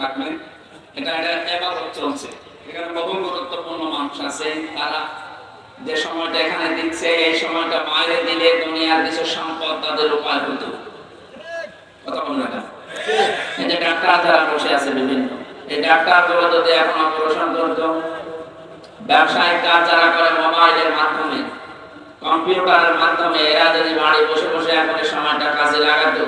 থাকবেন। এটা এটা এবারও চলছে। এখানে বহু গুরুত্বপূর্ণ মানুষ আছে। তারা যে সময়টা এখানে দিচ্ছে, এই সময়টা বাইরে দিলে দুনিয়ার কিছু সম্পদ তাদের উপায় হতো কথা বলুন না এই যে ডাক্তার বসে আছে বিভিন্ন। এই ডাক্তারগুলো এখন অপারেশন করতো। ব্যবসায়িক কাজ যারা করে মোবাইলের মাধ্যমে, কম্পিউটারের মাধ্যমে, এরা যদি বাড়ি বসে বসে এখন সময়টা কাজে লাগাতো,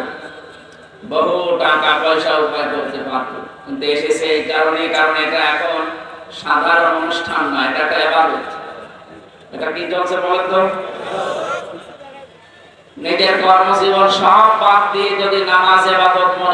বহু টাকা পয়সা উপায় করতে পারতো। কিন্তু এসেছে এই কারণে কারণে এটা এখন সাধারণ অনুষ্ঠান নয়, এটা একটা এবাদত এটা কি চলছে বলেন তো? নিজের কর্মজীবন সব বাদ দিয়ে যদি নামাজ এবাদত মনে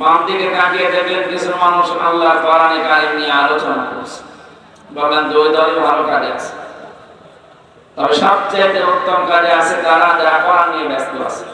বাম দিকে তাকিয়ে দেখলেন কিছু মানুষ আল্লাহ কোরআনে কারিম নিয়ে আলোচনা করছে। বললেন, দুই দলই ভালো কাজে আছে। তবে সবচেয়ে উত্তম কাজে আছে তারা যারা কোরআন নিয়ে ব্যস্ত আছে।